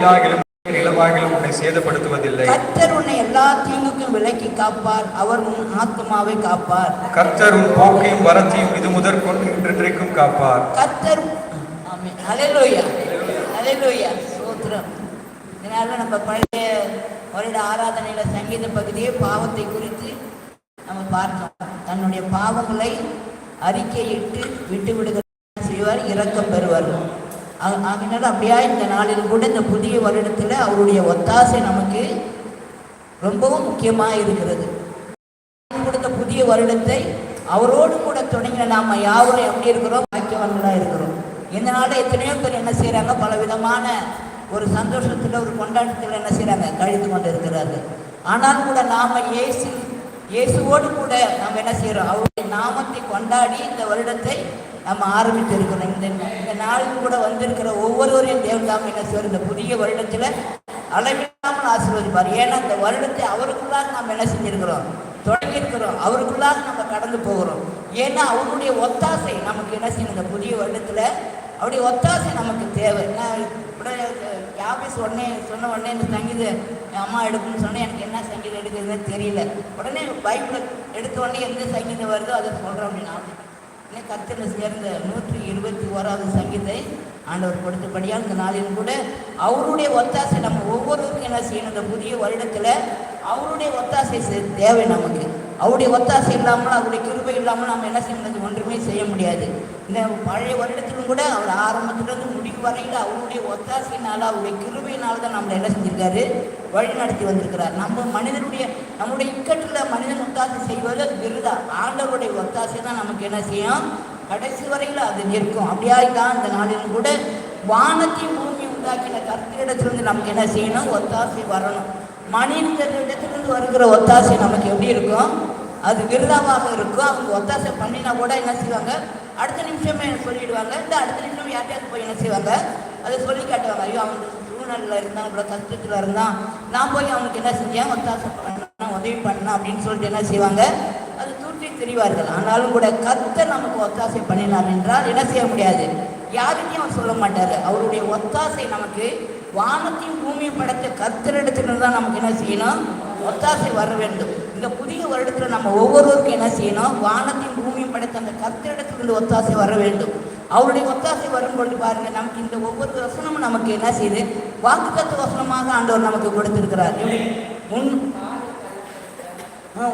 இலாகிலும் நிலவாகிலும் உன்னை சேதப்படுத்துவதில்லை. கர்த்தர் உன்னை எல்லா தீங்குக்கும் விலக்கி காப்பார். அவர் உன் ஆத்மாவை காப்பார். கர்த்தர் உன் போக்கையும் வரத்தையும் இது முதற் கொண்டு இன்றைக்கும் காப்பார். கர்த்தர் ஹalleluya. ஹalleluya. ஸ்தோத்திரம் இதனால நம்ம பழைய வருட ஆராதனையில சங்கீத பகுதியே பாவத்தை குறித்து நம்ம பார்த்தோம் தன்னுடைய பாவங்களை அறிக்கையிட்டு விட்டு விடுகிற செய்வார் இரக்கம் பெறுவார். ஆ- அப்படியா இந்த நாளில் கூட இந்த புதிய வருடத்தில் அவருடைய ஒத்தாசை நமக்கு ரொம்பவும் முக்கியமாக இருக்கிறது. கொடுத்த புதிய வருடத்தை அவரோடு கூட தொடங்கின நாம யாவரும் எப்படி இருக்கிறோம்? பாக்கியவான்களா இருக்கிறோம். இதனால் எத்தனையோ பேர் என்ன செய்கிறாங்க பல விதமான ஒரு சந்தோஷத்தில் ஒரு கொண்டாட்டத்தில் என்ன செய்கிறாங்க கழித்து கொண்டு இருக்கிறார்கள் ஆனால் கூட நாம் இயேசு இயேசுவோடு கூட நாம் என்ன செய்கிறோம் அவருடைய நாமத்தை கொண்டாடி இந்த வருடத்தை நம்ம ஆரம்பித்து இருக்கிறோம் இந்த இந்த நாளுக்கு கூட வந்திருக்கிற ஒவ்வொருவரையும் தேவன் என்ன செய்வார்? இந்த புதிய வருடத்தில் அளவில்லாமல் ஆசீர்வதிப்பார். ஏன்னா இந்த வருடத்தை அவருக்குள்ளாக நாம் என்ன செஞ்சிருக்கிறோம்? தொடங்கியிருக்கிறோம். அவருக்குள்ளாக நம்ம கடந்து போகிறோம். ஏன்னா அவருடைய ஒத்தாசை நமக்கு என்ன செய்யணும் இந்த புதிய வருடத்தில் அவருடைய ஒத்தாசை நமக்கு தேவை. நான் கூட ஆஃபீஸ் உடனே சொன்ன உடனே இந்த சங்கீத என் அம்மா எடுக்கணும்னு சொன்னேன். எனக்கு என்ன சங்கீதம் எடுக்கிறதுன்னு தெரியல. உடனே பைபிள் எடுத்த உடனே எந்த சங்கீதம் வருதோ அதை சொல்கிறேன் அப்படின்னு இன்னும் சேர்ந்த நூற்றி இருபத்தி ஓராவது சங்கீதை ஆண்டவர் கொடுத்தபடியாக இந்த நாளில் கூட அவருடைய ஒத்தாசை நம்ம ஒவ்வொருவருக்கும் என்ன செய்யணும்? இந்த புதிய வருடத்தில் அவருடைய ஒத்தாசை செ- தேவை நமக்கு. அவருடைய ஒத்தாசை இல்லாமல் அவருடைய கிருபை இல்லாமல் நம்ம என்ன செய்யணும் ஒன்றுமே செய்ய முடியாது. இந்த பழைய வருடத்திலும் கூட அவர் ஆரம்பத்திலிருந்து முடிவு வரையில் அவருடைய ஒத்தாசையினால அவருடைய கிருபையினால தான் நம்மளை என்ன செஞ்சிருக்காரு? வழி நடத்தி வந்திருக்கிறார். நம்ம மனிதனுடைய நம்முடைய இக்கட்டில் மனிதன் ஒத்தாசை செய்வது அது விருதா? ஆண்டவருடைய ஒத்தாசை தான் நமக்கு என்ன செய்யும்? கடைசி வரையில் அது நிற்கும். அப்படியாய் தான் இந்த நாளிலும் கூட வானத்தையும் பூமி உண்டாக்கின கர்த்தரிடத்திலிருந்து நமக்கு என்ன செய்யணும்? ஒத்தாசை வரணும். மனிதனிடத்திலிருந்து வருகிற ஒத்தாசை நமக்கு எப்படி இருக்கும்? அது விருதாவாக இருக்கும். அவங்க ஒத்தாசை பண்ணினா கூட என்ன செய்வாங்க? அடுத்த நிமிஷமே சொல்லிடுவாங்க. இந்த அடுத்த நிமிஷம் யார்ட்டையாவது போய் என்ன செய்வாங்க? அதை சொல்லி காட்டுவாங்க. ஐயோ அவங்க சூழ்நிலையில் இருந்தான் இவ்வளோ கஷ்டத்தில் இருந்தான். நான் போய் அவனுக்கு என்ன செஞ்சேன்? ஒத்தாசை பண்ணேன் உதவி பண்ணேன் அப்படின்னு சொல்லிட்டு என்ன செய்வாங்க? அது தூற்றி தெரிவார்கள். ஆனாலும் கூட கர்த்தர் நமக்கு ஒத்தாசை பண்ணினார் என்றால் என்ன செய்ய முடியாது? யாருக்கையும் அவர் சொல்ல மாட்டார். அவருடைய ஒத்தாசை நமக்கு வானத்தையும் பூமியும் படைத்த கர்த்தரிடத்திலிருந்து தான் நமக்கு என்ன செய்யணும்? ஒத்தாசை வர வேண்டும். இந்த புதிய வருடத்தில் நம்ம ஒவ்வொருவருக்கும் என்ன செய்யணும்? வானத்தையும் பூமியும் படைத்த அந்த கத்திரிடத்திலிருந்து ஒத்தாசை வர வேண்டும். அவருடைய ஒத்தாசை வரும்பொழுது பாருங்க நமக்கு இந்த ஒவ்வொரு வசனமும் நமக்கு என்ன செய்யுது வாக்கு கத்து வசனமாக ஆண்டவர் நமக்கு கொடுத்திருக்கிறார். உன்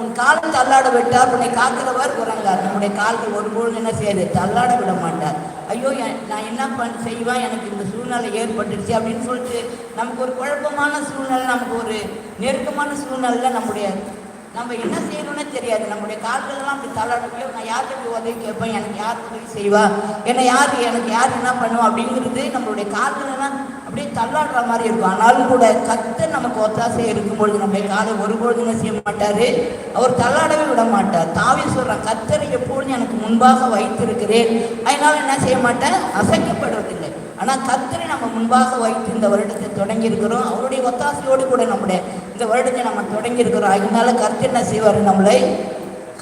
உன் காலம் தள்ளாட விட்டார் உன்னை காக்கிறவர் உறங்கார் நம்முடைய கால்கள் ஒருபொழுது என்ன செய்யாது? தள்ளாட விட மாட்டார். ஐயோ நான் என்ன பண்ண செய்வேன்? எனக்கு இந்த சூழ்நிலை ஏற்பட்டுருச்சு அப்படின்னு சொல்லிட்டு நமக்கு ஒரு குழப்பமான சூழ்நிலை நமக்கு ஒரு நெருக்கமான சூழ்நிலை நம்முடைய நம்ம என்ன செய்யணும்னே தெரியாது. நம்முடைய கால்கள் அப்படி தள்ளாடலையோ நான் யார்கிட்ட போய் உதவி கேட்பேன்? எனக்கு யார் உதவி செய்வா? என்னை யார் எனக்கு யார் என்ன பண்ணுவோம் அப்படிங்கிறது நம்மளுடைய கால்கள் அப்படியே தள்ளாடுற மாதிரி இருக்கும். ஆனாலும் கூட கர்த்தர் நமக்கு ஒத்தாசையாக இருக்கும்பொழுது நம்முடைய காலை ஒருபொழுதும் என்ன செய்ய மாட்டார்? அவர் தள்ளாடவே விட மாட்டார். தாவி சொல்கிறான் கத்தர் எப்பொழுதும் எனக்கு முன்பாக வைத்திருக்கிறேன். அதனால என்ன செய்ய மாட்டேன்? அசைக்கப்படுறதில்லை ஆனால் கர்த்தரை நம்ம முன்பாக வைத்து இந்த வருடத்தை தொடங்கியிருக்கிறோம். அவருடைய ஒத்தாசையோடு கூட நம்முடைய இந்த வருடத்தை நம்ம தொடங்கியிருக்கிறோம். அதனால கருத்து என்ன செய்வார்? நம்மளை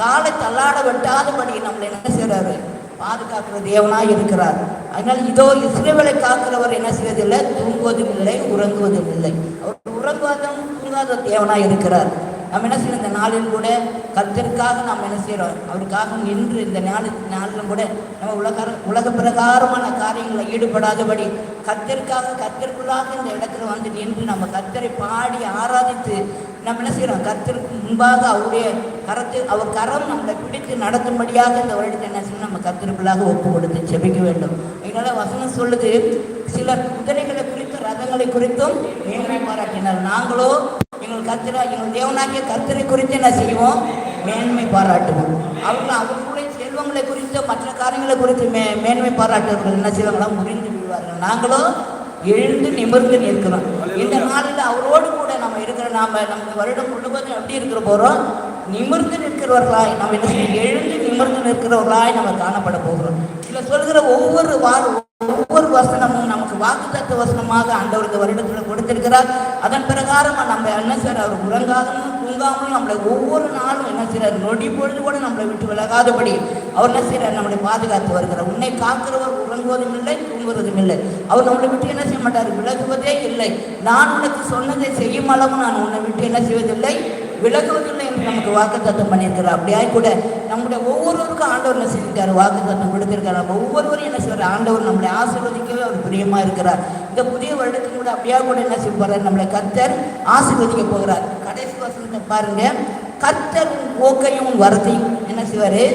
காலை தள்ளாட வெட்டாதபடி நம்மளை என்ன செய்கிறாரு பாதுகாக்கிற தேவனாக இருக்கிறார். அதனால் இதோ இஸ்ரேவலை காக்கிறவர் என்ன செய்வதில்லை? தூங்குவதும் இல்லை உறங்குவதும் இல்லை. அவர் உறங்குவதும் தூங்காத தேவனாக இருக்கிறார். நம்ம என்ன செய்யணும்? இந்த நாளில் கூட கத்திற்காக நாம் என்ன செய்கிறோம் அவருக்காக நின்று இந்த நாள் நாளிலும் கூட நம்ம உலக உலக பிரகாரமான காரியங்களில் ஈடுபடாதபடி கத்திற்காக கத்திற்குள்ளாக இந்த இடத்துல வந்து நின்று நம்ம கத்தரை பாடி ஆராதித்து நம்ம என்ன செய்கிறோம் கத்திற்கு முன்பாக அவருடைய கரத்து அவர் கரம் நம்மளை பிடித்து நடத்தும்படியாக இந்த வருடத்தை என்ன செய்யணும்? நம்ம கத்திற்குள்ளாக ஒப்பு கொடுத்து செபிக்க வேண்டும். அதனால வசனம் சொல்லுது சிலர் குதிரைகளை குறித்தும் ரதங்களை குறித்தும் மேன்மை பாராட்டினார். நாங்களோ எங்கள் கர்த்தரா எங்கள் தேவனாகிய கர்த்தரை குறித்து என்ன செய்வோம்? மேன்மை பாராட்டுவோம். அவர்கள் அவர்களுடைய செல்வங்களை குறித்து மற்ற காரியங்களை குறித்து மே மேன்மை பாராட்டுவர்கள் என்ன செய்வாங்களா முறிந்து விடுவார்கள். நாங்களோ எழுந்து நிமிர்ந்து நிற்கிறோம். இந்த நாளில் அவரோடு கூட நம்ம இருக்கிற நாம நம்ம வருடம் முழுவதும் எப்படி இருக்கிற போகிறோம் நிமிர்ந்து நிற்கிறவர்களாய் நம்ம என்ன? எழுந்து நிமிர்ந்து நிற்கிறவர்களாய் நம்ம காணப்பட போகிறோம். இதில் சொல்கிற ஒவ்வொரு வாரம் ஒவ்வொரு வசனமும் நமக்கு வசனமாக ஆண்டவர் இந்த வருடத்தில் கொடுத்திருக்கிறார். அதன் பிரகாரம் நம்ம என்ன சார் அவர் உறங்காதமும் தூங்காமலும் நம்மளை ஒவ்வொரு நாளும் என்ன செய்கிறார் நொடி பொழுது கூட நம்மளை விட்டு விலகாதபடி அவர் என்ன செய்கிறார் நம்மளை பாதுகாத்து வருகிறார். உன்னை காக்கிறவர் உறங்குவதும் இல்லை தூங்குவதும் இல்லை. அவர் நம்மளை விட்டு என்ன செய்ய மாட்டார்? விலகுவதே இல்லை. நான் உனக்கு சொன்னதை செய்யும் அளவு நான் உன்னை விட்டு என்ன செய்வதில்லை. விலகுவதில்லை என்று நமக்கு வாக்குத்தத்தம் பண்ணியிருக்கிறார். அப்படியாய் கூட நம்முடைய ஒவ்வொருவருக்கும் ஆண்டவர் என்ன செஞ்சிருக்காரு வாக்குத்தத்தம் கொடுத்திருக்காரு நம்ம ஒவ்வொருவரும் என்ன செய்வார்? ஆண்டவர் நம்மளை ஆசீர்வதிக்கவே அவர் பிரியமா இருக்கிறார். இந்த புதிய வருடத்துக்கு கூட அப்படியா கூட என்ன செய்ய போறார்? நம்மளை கர்த்தர் ஆசீர்வதிக்க போகிறார். கடைசி வசனத்தை பாருங்க. கர்த்தர் ஓக்கையும் வரதையும் வரத்தையும் சிவரே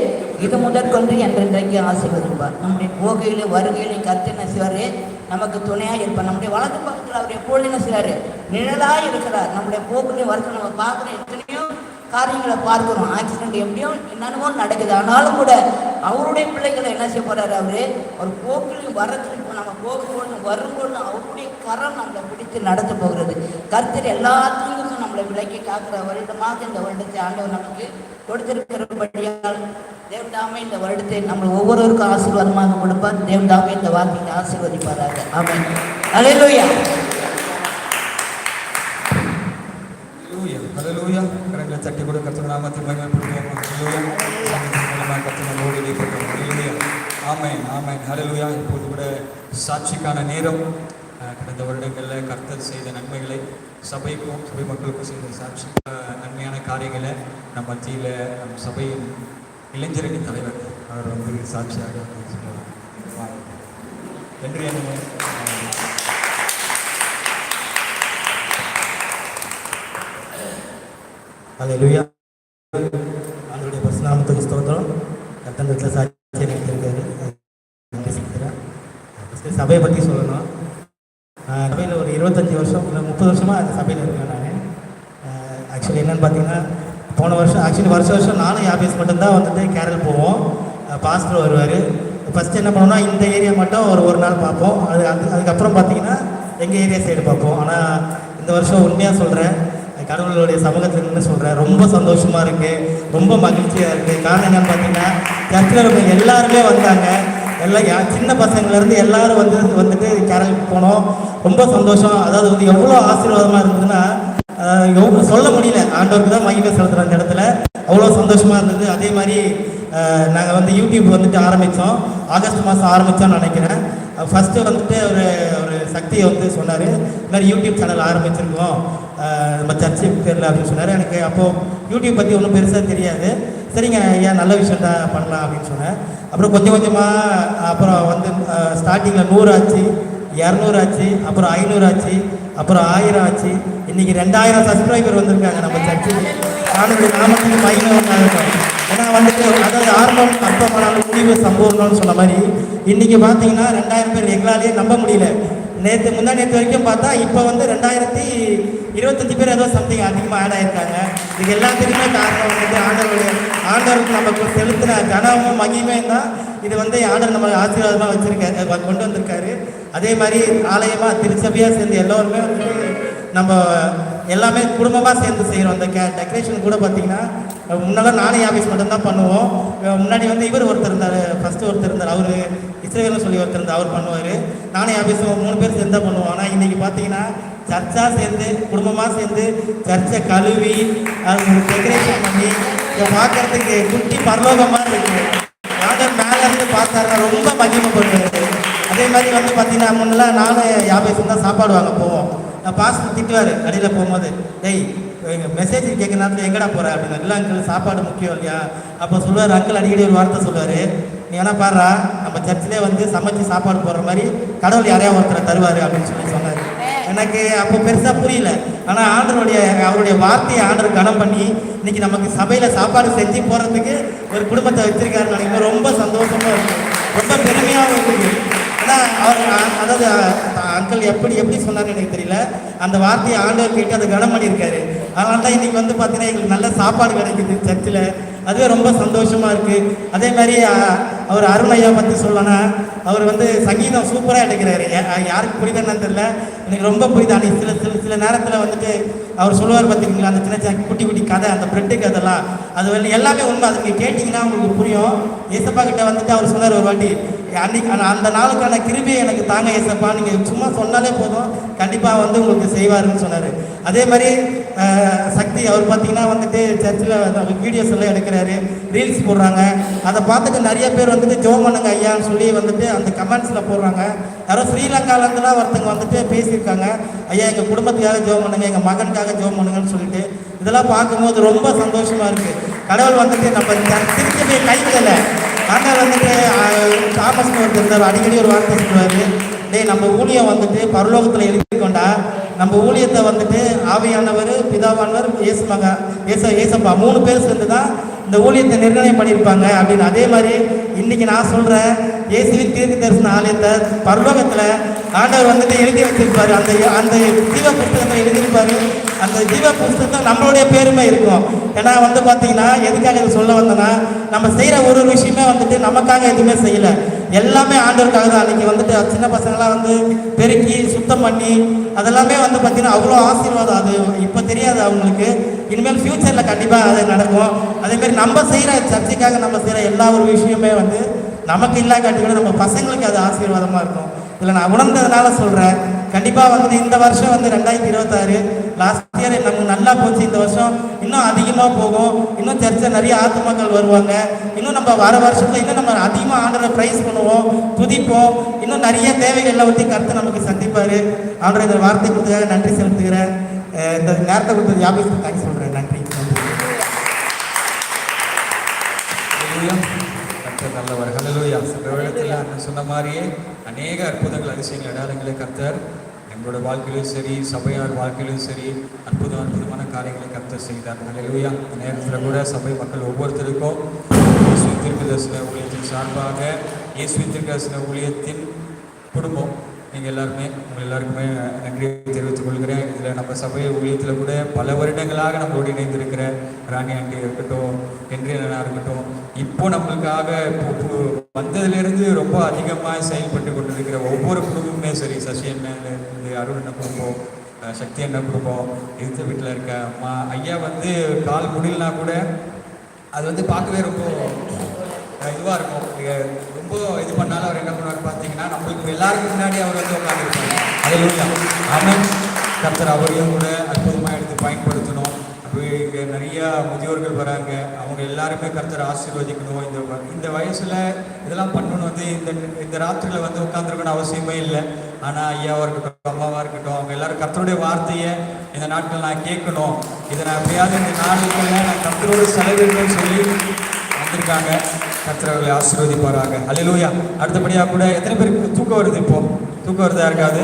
இது முதற்கொண்டு என்றென்றைக்கு ஆசீர்வதிப்பார். நம்முடைய போகையிலும் வருகையிலும் கத்தின சிவரே நமக்கு துணையாக இருப்பார். நம்முடைய வலது பக்கத்தில் அவர் எப்பொழுது சிலர் நிழலாக இருக்கிறார். நம்முடைய போக்குலையும் வரத்தை நம்ம பார்க்குறோம் எத்தனையோ காரியங்களை பார்க்கிறோம். ஆக்சிடென்ட் எப்படியும் என்னென்னமோ நடக்குது. ஆனாலும் கூட அவருடைய பிள்ளைகளை என்ன செய்ய போறாரு அவரு? ஒரு போக்கிலையும் வரத்துலையும் இப்போ நம்ம போகும்போது வரும்போது அவருடைய கரம் நம்மளை பிடித்து நடத்த போகிறது. கருத்தர் எல்லா நம்மளை விலக்கி காக்கிற வருடமாக இந்த வருடத்தை ஆண்டவர் நமக்கு கொடுத்திருக்கிறபடியால் தேவதாமே இந்த வருடத்தை நம்ம ஒவ்வொருவருக்கும் ஆசீர்வாதமாக கொடுப்பார். தேவதாமே இந்த வார்த்தையை ஆசீர்வதிப்பாராக. ஆமென். அல்லேலூயா ஹalleluya. ஹalleluya. கரங்களை தட்டி கூட. கர்த்தர் நாமத்தை மகிமைப்படுத்துவோம். ஹalleluya. மூலமாக கர்த்தர் நம்மோடு இடைப்பட்டோம் ஹalleluya. ஆமென். ஆமென். இப்போது கூட சாட்சிக்கான நேரம். கடந்த வருடங்களில் கர்த்தர் செய்த நன்மைகளை சபைக்கும் சபை மக்களுக்கும் செய்த சாட்சி. காரியங்களை நம்ம மத்தியில் நம் சபையின் இளைஞரணி தலைவர் அவர் வந்து சாட்சியாக நன்றி அண்ணே. அல்லேலூயா ஆண்டவருடைய பரிசுநாமத்துக்கு ஸ்தோத்திரம். கத்தண்டத்தில் சாட்சி நினைத்திருக்காரு நன்றி செலுத்துகிறேன் ஃபஸ்ட்டு சபையை பற்றி சொல்லணும். சபையில் ஒரு இருபத்தஞ்சி வருஷம் இல்லை முப்பது வருஷமாக அந்த சபையில் இருக்கேன் நான் ஆக்சுவலி என்னென்னு பார்த்தீங்கன்னா போன வருஷம் ஆக்சுவலி வருஷம் வருஷம் நானும் ஆஃபீஸ் மட்டும்தான் வந்துட்டு கேரள் போவோம். பாஸ்டர் வருவார். ஃபஸ்ட்டு என்ன பண்ணோம்னா இந்த ஏரியா மட்டும் ஒரு ஒரு நாள் பார்ப்போம். அது அது அதுக்கப்புறம் பார்த்தீங்கன்னா எங்கள் ஏரியா சைடு பார்ப்போம். ஆனால் இந்த வருஷம் உண்மையாக சொல்கிறேன் கடவுளுடைய சமூகத்தில் சொல்கிறேன் ரொம்ப சந்தோஷமாக இருக்குது ரொம்ப மகிழ்ச்சியாக இருக்குது காரணம் என்னென்னு பார்த்தீங்கன்னா சர்ச்சில் இருக்க எல்லாருமே வந்தாங்க. எல்லாம் சின்ன பசங்கள்லேருந்து எல்லாரும் வந்து வந்துட்டு கேரளுக்கு போனோம். ரொம்ப சந்தோஷம். அதாவது வந்து எவ்வளோ ஆசீர்வாதமாக இருந்ததுன்னா சொல்ல முடியல. ஆண்டவருக்கு தான் மகிமை செலுத்துகிற அந்த இடத்துல. அவ்வளோ சந்தோஷமாக இருந்தது. அதே மாதிரி நாங்கள் வந்து யூடியூப் வந்துட்டு ஆரம்பித்தோம் ஆகஸ்ட் மாதம் ஆரம்பித்தோம்னு நினைக்கிறேன். ஃபஸ்ட்டு வந்துட்டு ஒரு ஒரு சக்தியை வந்து சொன்னார். இந்த மாதிரி யூடியூப் சேனல் ஆரம்பிச்சிருக்கோம். நம்ம சர்ச்சு தெரியல அப்படின்னு சொன்னார். எனக்கு அப்போது யூடியூப் பற்றி ஒன்றும் பெருசாக தெரியாது. சரிங்க ஐயா நல்ல விஷயம் தான் பண்ணலாம் அப்படின்னு சொன்னேன். அப்புறம் கொஞ்சம் கொஞ்சமாக அப்புறம் வந்து ஸ்டார்டிங்கில் நூறு ஆச்சு இரநூறு ஆச்சு அப்புறம் ஐநூறு ஆச்சு அப்புறம் ஆயிரம் ஆச்சு இன்னைக்கு ரெண்டாயிரம் சப்ஸ்கிரைபர் வந்திருக்காங்க நம்ம சர்ச்சுக்கு ஆளுடைய நாமத்துக்கு மகிமை ஏன்னா வந்துட்டு அதாவது ஆர்வம் அற்பமானாலும் முடிவு சம்பூர்ணம்னு சொன்ன மாதிரி இன்னைக்கு பார்த்தீங்கன்னா ரெண்டாயிரம் பேர் எங்களாலேயே நம்ப முடியல. நேற்று முந்தா நேற்று வரைக்கும் பார்த்தா இப்போ வந்து ரெண்டாயிரத்தி இருபத்தஞ்சு பேர் ஏதோ சம்திங் அதிகமாக ஆட் ஆயிருக்காங்க. இது எல்லாத்துக்குமே காரணம் வந்து ஆண்டவருடைய ஆண்டவருக்கு நமக்கு செலுத்தின கனமும் மகிமையும் தான். இது வந்து ஆண்டவர் நம்ம ஆசீர்வாதமாக வச்சுருக்காரு கொண்டு வந்திருக்காரு. அதே மாதிரி ஆலயமாக திருச்சபையாக சேர்ந்து எல்லோருமே வந்து நம்ம எல்லாமே குடும்பமாக சேர்ந்து செய்கிறோம் அந்த கே டெக்கரேஷன் கூட பார்த்தீங்கன்னா முன்னெல்லாம் நானே ஆஃபீஸ் மட்டும்தான் பண்ணுவோம். முன்னாடி வந்து இவர் ஒருத்தர் இருந்தார். ஃபஸ்ட்டு ஒருத்தர் இருந்தார். அவர் இஸ்ரேல்னு சொல்லி ஒருத்தர் இருந்தார். அவர் பண்ணுவார். நானே ஆஃபீஸும் மூணு பேர் சேர்ந்து தான் பண்ணுவோம். ஆனால் இன்றைக்கி பார்த்தீங்கன்னா சர்ச்சாக சேர்ந்து குடும்பமாக சேர்ந்து சர்ச்சை கழுவி அது டெக்கரேஷன் பண்ணி இதை பார்க்கறதுக்கு குட்டி பரலோகமாக இருக்குது ஆண்டர் மேலே இருந்து பார்த்தாருன்னா ரொம்ப மகிமைப்படுவார் அதே மாதிரி வந்து பார்த்தீங்கன்னா முன்னெல்லாம் நானும் யாபேசம் தான் சாப்பாடு வாங்க போவோம். நான் பாஸ்டர் திட்டுவார் அடியில் போகும்போது டேய் மெசேஜ் கேட்குற நேரத்தில் எங்கடா போகிற அப்படின்னு இல்லை அங்கிள் சாப்பாடு முக்கியம் இல்லையா? அப்போ சொல்லுவார் அங்கிள் அடிக்கடி ஒரு வார்த்தை சொல்லுவார். நீ வேணா பாடுறா நம்ம சர்ச்சிலே வந்து சமைச்சு சாப்பாடு போடுற மாதிரி கடவுள் யாரையா ஒருத்தரை தருவார் அப்படின்னு சொல்லி சொன்னார். எனக்கு அப்போ பெருசாக புரியல. ஆனால் ஆண்டருடைய அவருடைய வார்த்தையை ஆண்டர் கனம் பண்ணி இன்னைக்கு நமக்கு சபையில் சாப்பாடு செஞ்சு போகிறதுக்கு ஒரு குடும்பத்தை வச்சிருக்காருன்னு நினைக்கும் ரொம்ப சந்தோஷமாக இருக்கும் ரொம்ப பெருமையாகவும் இருக்குது. அவர் அதாவது அங்கிள் எப்படி எப்படி சொன்னார்னு எனக்கு தெரியல. அந்த வார்த்தையை ஆண்டவர் கேட்டு அதை கனம் பண்ணியிருக்காரு. அதனால தான் இன்றைக்கி வந்து பார்த்தீங்கன்னா எங்களுக்கு நல்ல சாப்பாடு கிடைக்குது சர்ச்சில். அதுவே ரொம்ப சந்தோஷமாக இருக்குது அதே மாதிரி அவர் அருணையா பற்றி சொல்லணும்னா அவர் வந்து சங்கீதம் சூப்பராக எடுக்கிறாரு. யா- யாருக்கு புரியுதுன்னு தெரியல. எனக்கு ரொம்ப புரியுது. சில சில சில நேரத்தில் வந்துட்டு அவர் சொல்லுவார் பார்த்தீங்களா அந்த சின்ன சின்ன குட்டி குட்டி கதை அந்த பிரெட்டு கதைலாம். அது வந்து எல்லாமே உண்மை. அது நீங்கள் கேட்டிங்கன்னா உங்களுக்கு புரியும். ஏசப்பா கிட்ட வந்துட்டு அவர் சொன்னார் ஒரு வாட்டி அன்னைக்கு அந்த- நாளுக்கான கிருபியை எனக்கு தாங்க ஏசப்பா நீங்கள் சும்மா சொன்னாலே போதும். கண்டிப்பாக வந்து உங்களுக்கு செய்வாருன்னு சொன்னார். அதே மாதிரி சக்தி அவர் பார்த்தீங்கன்னா வந்துட்டு சர்ச்சில் வீடியோஸ் எல்லாம் எடுக்கிறாரு. ரீல்ஸ் போடுறாங்க. அதை பார்த்துட்டு நிறைய பேர் வந்துட்டு ஜோ பண்ணுங்க ஐயான்னு சொல்லி வந்துட்டு அந்த கமெண்ட்ஸில் போடுறாங்க. யாரோ ஸ்ரீலங்காலேருந்துலாம் ஒருத்தங்க வந்துட்டு பேசியிருக்காங்க. ஐயா எங்கள் குடும்பத்துக்காக ஜோ பண்ணுங்க எங்கள் மகனுக்காக ஜோ பண்ணுங்கன்னு சொல்லிட்டு. இதெல்லாம் பார்க்கும்போது ரொம்ப சந்தோஷமாக இருக்குது கடவுள் வந்துட்டு நம்ம திருச்சி போய் கைவிடலை. ஆண்டவர் வந்துட்டு தாமஸ் ஒருத்தர் இருந்தார். அடிக்கடி ஒரு வார்த்தை சொல்லுவார். டேய் நம்ம ஊழியம் வந்துட்டு பரலோகத்தில் எழுதி கொண்டா நம்ம ஊழியத்தை வந்துட்டு ஆவியானவர் பிதாவானவர் இயேசு மகா ஏச ஏசப்பா மூணு பேர் சேர்ந்து தான் இந்த ஊழியத்தை நிர்ணயம் பண்ணியிருப்பாங்க அப்படின்னு. அதே மாதிரி இன்னைக்கு நான் சொல்கிறேன் இயேசுவின் தீர்க்க தரிசன ஆலயத்தை பரலோகத்தில் ஆண்டவர் வந்துட்டு எழுதி வச்சிருப்பார். அந்த அந்த ஜீவ புத்தகத்தை எழுதி அந்த ஜீவ புஸ்தகத்தில் நம்மளுடைய பேருமே இருக்கும். ஏன்னா வந்து பார்த்தீங்கன்னா எதுக்காக இதை சொல்ல வந்தேன்னா நம்ம செய்கிற ஒரு ஒரு விஷயமே வந்துட்டு நமக்காக எதுவுமே செய்யலை. எல்லாமே ஆண்டவருக்காக தான். அன்றைக்கி வந்துட்டு சின்ன பசங்களாம் வந்து பெருக்கி சுத்தம் பண்ணி அதெல்லாமே வந்து பார்த்தீங்கன்னா அவ்வளோ ஆசீர்வாதம். அது இப்போ தெரியாது அவங்களுக்கு. இனிமேல் ஃப்யூச்சரில் கண்டிப்பாக அது நடக்கும். அதேமாரி நம்ம செய்கிற சர்ச்சைக்காக நம்ம செய்கிற எல்லா ஒரு விஷயமே வந்து நமக்கு இல்லாக்காட்டி கூட நம்ம பசங்களுக்கு அது ஆசீர்வாதமாக இருக்கும். இதில் நான் உணர்ந்ததுனால சொல்கிறேன் கண்டிப்பாக வந்து இந்த வருஷம் வந்து ரெண்டாயிரத்தி இருபத்தாறு. லாஸ்ட் இயர் நமக்கு நல்லா போச்சு இந்த வருஷம். இன்னும் அதிகமாக போகும். இன்னும் சர்ச்சை நிறைய ஆத்துமக்கள் வருவாங்க. இன்னும் நம்ம வர வருஷத்துல இன்னும் நம்ம அதிகமாக ஆண்டரை ப்ரைஸ் பண்ணுவோம் துதிப்போம். இன்னும் நிறைய தேவைகளை ஒட்டி கருத்து நமக்கு சந்திப்பார். ஆண்டரை இந்த வார்த்தை கொடுத்ததுக்காக நன்றி செலுத்துகிறேன். இந்த நேரத்தை கொடுத்தது யாபேஸ்க்கு தேங்க்ஸ் சொல்கிறேன் நன்றி. நல்லவர். ஹalleluya. சில அண்ணன் சொன்ன மாதிரியே அநேக அற்புதங்கள் அதிசயங்கள் அடையாளங்களை கர்த்தர். எங்களோட வாழ்க்கையிலும் சரி சபையார் வாழ்க்கையிலும் சரி அற்புதம் அற்புதமான காரியங்களை கர்த்தர் செய்தார். நிலையா இந்த நேரத்தில் கூட சபை மக்கள் ஒவ்வொருத்தருக்கும் இயேசு தீர்க்கதரிசன ஊழியத்தின் சார்பாக இயேசு தீர்க்கதரிசன ஊழியத்தின் குடும்பம். நீங்கள் எல்லாருமே உங்கள் எல்லாருக்குமே நன்றி தெரிவித்துக் கொள்கிறேன். இதில் நம்ம சபை ஊழியத்தில் கூட பல வருடங்களாக நம்மளோடு இணைந்திருக்கிற ராணி ஆண்டி இருக்கட்டும் ஹென்றி இருக்கட்டும் இப்போ நம்மளுக்காக இப்போ வந்ததிலிருந்து ரொம்ப அதிகமாக செயல்பட்டு கொண்டிருக்கிற ஒவ்வொரு குடும்பமுமே சரி சசி அண்ணன் அருண் அண்ணன் குடும்பம் சக்தி அண்ணன் குடும்பம் எதிர்த்த வீட்டில் இருக்க அம்மா ஐயா வந்து கால் முடியலனா கூட அது வந்து பார்க்கவே ரொம்ப இதுவாக இருக்கும். ரொம்ப இது பண்ணாலும் அவர் என்ன பண்ணுவார் பார்த்தீங்கன்னா நம்மளுக்கு எல்லாருக்கும் முன்னாடி அவர் வந்து உட்காந்துருப்பாங்க அதில் ஆமாம் கர்த்தர் அவரையும் கூட அற்புதமாக எடுத்து பயன்படுத்தணும். அப்போ இங்கே நிறைய முதியோர்கள் வராங்க. அவங்க எல்லாருமே கர்த்தர் ஆசீர்வதிக்கணும்? இந்த இந்த வயசில் இதெல்லாம் பண்ணணும் வந்து இந்த இந்த ராத்திரியில் வந்து உட்காந்துருக்கணும் அவசியமே இல்லை. ஆனால் ஐயாவாக இருக்கட்டும் அம்மாவாக இருக்கட்டும் அவங்க எல்லாரும் கர்த்தருடைய வார்த்தையை இந்த நாட்கள் நான் கேட்கணும். இதை நான் எப்படியாவது இந்த நாளுக்குள்ள நான் கர்த்தரோடு செலவிடணும்னு சொல்லி வந்திருக்காங்க. கர்த்தரவர்களை ஆசீர்வதிப்பாராங்க அல்லேலூயா அடுத்தபடியாக கூட எத்தனை பேருக்கு தூக்கம் வருது இப்போ? தூக்கம் வருதா இருக்காது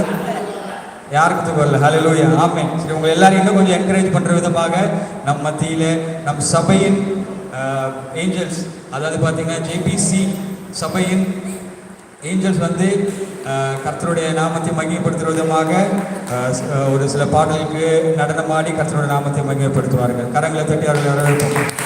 யாருக்கு தூக்கம் வரல. ஹalleluya. ஆமே சரி உங்களை எல்லாரும் இன்னும் கொஞ்சம் என்கரேஜ் பண்ணுற விதமாக நம் மத்தியில் நம் சபையின் ஏஞ்சல்ஸ் அதாவது பார்த்தீங்கன்னா ஜேபிசி சபையின் ஏஞ்சல்ஸ் வந்து கர்த்தருடைய நாமத்தை மகிமைப்படுத்துகிற விதமாக ஒரு சில பாடலுக்கு நடனமாடி கர்த்தருடைய நாமத்தை மகிமைப்படுத்துவார்கள். கரங்களை தட்டி அவர்கள் வரவேற்போம்.